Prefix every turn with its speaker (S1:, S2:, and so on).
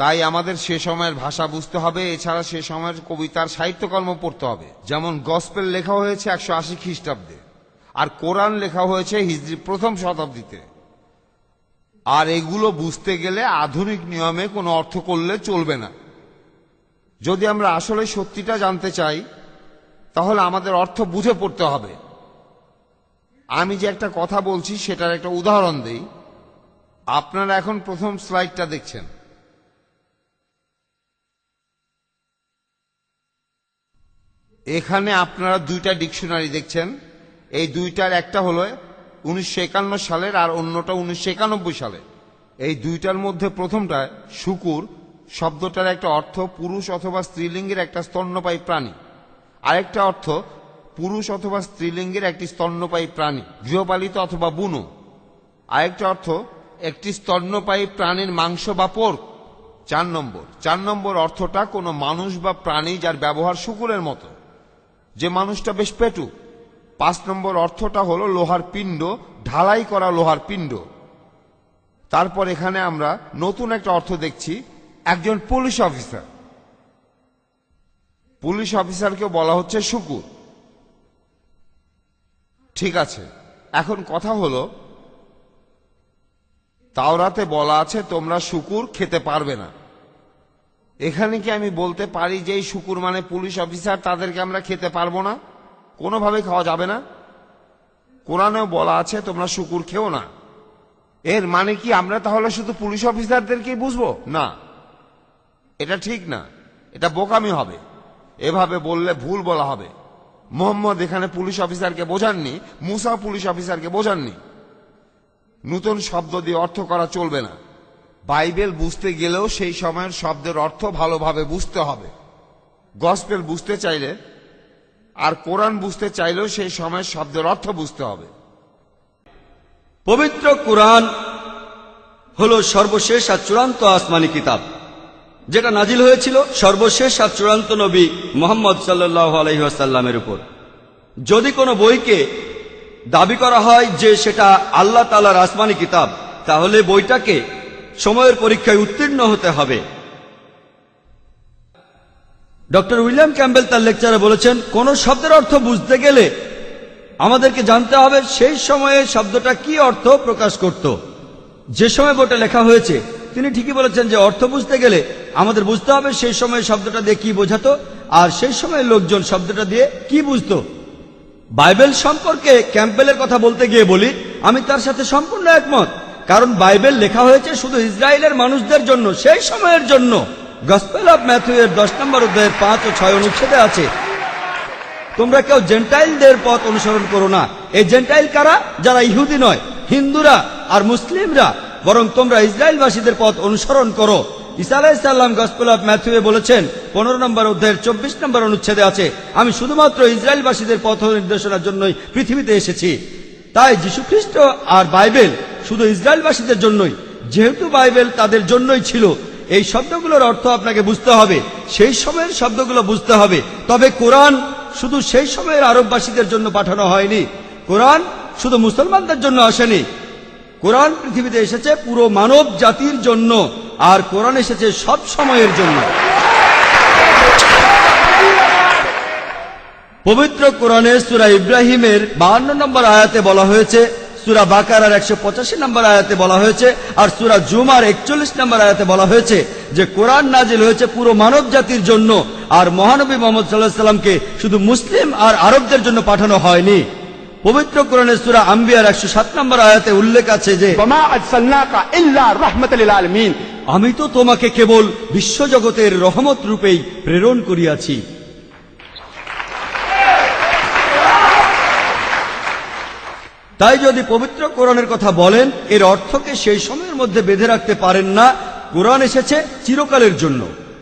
S1: তাই আমাদের সে সময়ের ভাষা বুঝতে হবে, এছাড়া সে সময়ের কবিতার সাহিত্যকর্ম পড়তে হবে। যেমন গসপেল লেখা হয়েছে একশো আশি খ্রিস্টাব্দে, আর কোরআন লেখা হয়েছে হিজরি প্রথম শতাব্দীতে। আর এগুলো বুঝতে গেলে আধুনিক নিয়মে কোনো অর্থ করলে চলবে না। যদি আমরা আসলে সত্যিটা জানতে চাই, তাহলে আমাদের অর্থ বুঝে পড়তে হবে। আমি যে একটা কথা বলছি, সেটার একটা উদাহরণ দেই। আপনারা এখন প্রথম স্লাইডটা দেখছেন। এখানে আপনারা দুইটা ডিকশনারি দেখছেন। এই দুইটার একটা হলো উনিশশো একান্ন সালের আর অন্যটা উনিশশো একানব্বই সালে এই দুইটার মধ্যে প্রথমটা শুকুর, শব্দটার একটা অর্থ পুরুষ অথবা স্ত্রীলিঙ্গের একটা স্তন্যপায়ী প্রাণী। আরেকটা অর্থ পুরুষ অথবা স্ত্রীলিঙ্গের একটি স্তন্যপায়ী প্রাণী, গৃহপালিত অথবা বুনো। আরেকটা অর্থ একটি স্তন্যপায়ী প্রাণীর মাংস বা পোর্ক। চার নম্বর। চার নম্বর অর্থটা কোনো মানুষ বা প্রাণী যার ব্যবহার শুকুরের মতো। যে মানুষটা বেশ পেটু। পাঁচ নম্বর অর্থটা হলো লোহার পিণ্ড, ঢালাই করা লোহার পিণ্ড। তারপর এখানে আমরা নতুন একটা অর্থ দেখছি, একজন পুলিশ অফিসার। পুলিশ অফিসারকে বলা হচ্ছে শুকুর। ঠিক আছে, এখন কথা হলো, তাওরাতে বলা আছে তোমরা শুকুর খেতে পারবে না। এখানে কি আমি বলতে পারি যে এই শুকুর মানে পুলিশ অফিসার তাদেরকে আমরা খেতে পারব না? কোনোভাবে খাওয়া যাবে না? কোরআনেও বলা আছে, তোমরা শুকুর খেও না। এর মানে কি আমরা তাহলে শুধু পুলিশ অফিসারদেরকেই বুঝব? না। এটা ঠিক না। এটা বোকামি হবে। এভাবে বললে ভুল বলা হবে। মোহাম্মদ এখানে পুলিশ অফিসারকে বোঝাননি, মুসা পুলিশ অফিসারকে বোঝাননি। নতুন শব্দ দিয়ে অর্থ করা চলবে না। বাইবেল বুঝতে গেলেও সেই সময়ের শব্দের অর্থ ভালোভাবে বুঝতে হবে। গসপেল বুঝতে চাইলে আর কোরআন বুঝতে চাইলেও সেই সময়ের শব্দের অর্থ বুঝতে হবে।
S2: পবিত্র কোরআন হল সর্বশেষ আর চূড়ান্ত আসমানি কিতাব। যেটা নাজিল হয়েছিল সর্বশেষ আর চূড়ান্ত নবী মোহাম্মদ সাল্লাহ আলহিহাসাল্লামের উপর। যদি কোনো বইকে দাবি করা হয় যে সেটা আল্লাহ তালার আসমানি কিতাব, তাহলে বইটাকে সময়ের পরীক্ষায় উত্তীর্ণ হতে হবে। ডক্টর উইলিয়াম ক্যাম্বেল তার লেকচারে বলেছেন, কোন শব্দের অর্থ বুঝতে গেলে আমাদেরকে জানতে হবে সেই সময়ে শব্দটা কি অর্থ প্রকাশ করত। যে সময় বইটা লেখা হয়েছে, তিনি ঠিকই বলেছেন যে অর্থ বুঝতে গেলে আমাদের বুঝতে হবে সেই সময় শব্দটা দিয়ে কি বোঝাতো, আর সেই সময় লোকজন শব্দটা দিয়ে কি বুঝতো। বাইবেল সম্পর্কে ক্যাম্পেলের কথা বলতে গিয়ে বলি, আমি তার সাথে সম্পূর্ণ একমত। কারণ বাইবেল লেখা হয়েছে শুধু ইসরায়েলের মানুষদের জন্য, সেই সময়ের জন্য। গসপেল অফ ম্যাথু এর দশ নম্বর অধ্যায়ের পাঁচ ও ছয় অনুচ্ছেদে আছে। তোমরা কেউ জেন্টাইলদের পথ অনুসরণ করো না। এই জেন্টাইল কারা? যারা ইহুদি নয়, হিন্দুরা আর মুসলিমরা। বরং তোমরা ইসরায়েলবাসীদের পথ অনুসরণ করো। ইসা আলাইসাল্লাম গসপেল অফ ম্যাথুয়ে বলেছেন, পনেরো নম্বর অধ্যায়ের চব্বিশ নম্বর অনুচ্ছেদে আছে, আমি শুধুমাত্র ইসরায়েলবাসীদের পথ নির্দেশনার জন্যই পৃথিবীতে এসেছি। তাই যীশুখ্রিস্ট আর বাইবেল শুধু ইসরায়েলবাসীদের জন্যই, যেহেতু বাইবেল তাদের জন্যই ছিল, এই শব্দগুলোর অর্থ আপনাকে বুঝতে হবে, সেই সময়ের শব্দগুলো বুঝতে হবে। তবে কোরআন শুধু সেই সময়ের আরববাসীদের জন্য পাঠানো হয়নি। কোরআন শুধু মুসলমানদের জন্য আসেনি। কোরআন পৃথিবীতে এসেছে পুরো মানব জাতির জন্য, আর কোরআন এসেছে সব সময়ের জন্য। পবিত্র কোরআনে সুরা ইব্রাহিমের বাহান্ন নম্বর আয়াতে বলা হয়েছে সুরা বাকারার একশো পঁচাশি নম্বর আয়াতে বলা হয়েছে আর সুরা জুমার একচল্লিশ নম্বর আয়াতে বলা হয়েছে যে কোরআন নাজিল হয়েছে পুরো মানব জাতির জন্য আর মহানবী মোহাম্মদ সাল্লাহ সাল্লামকে শুধু মুসলিম আর আরবদের জন্য পাঠানো হয়নি। পবিত্র কোরআনের সুরা আম্বিয়ার একশো সাত নম্বর আয়াতে উল্লেখ আছে যে আমি তো তোমাকে কেবল বিশ্বজগতের রহমত রূপেই প্রেরণ করিয়াছি। তাই যদি পবিত্র কোরআনের কথা বলেন, এর অর্থকে সেই সময়ের মধ্যে বেঁধে রাখতে পারেন না। কোরআন এসেছে চিরকালের জন্য।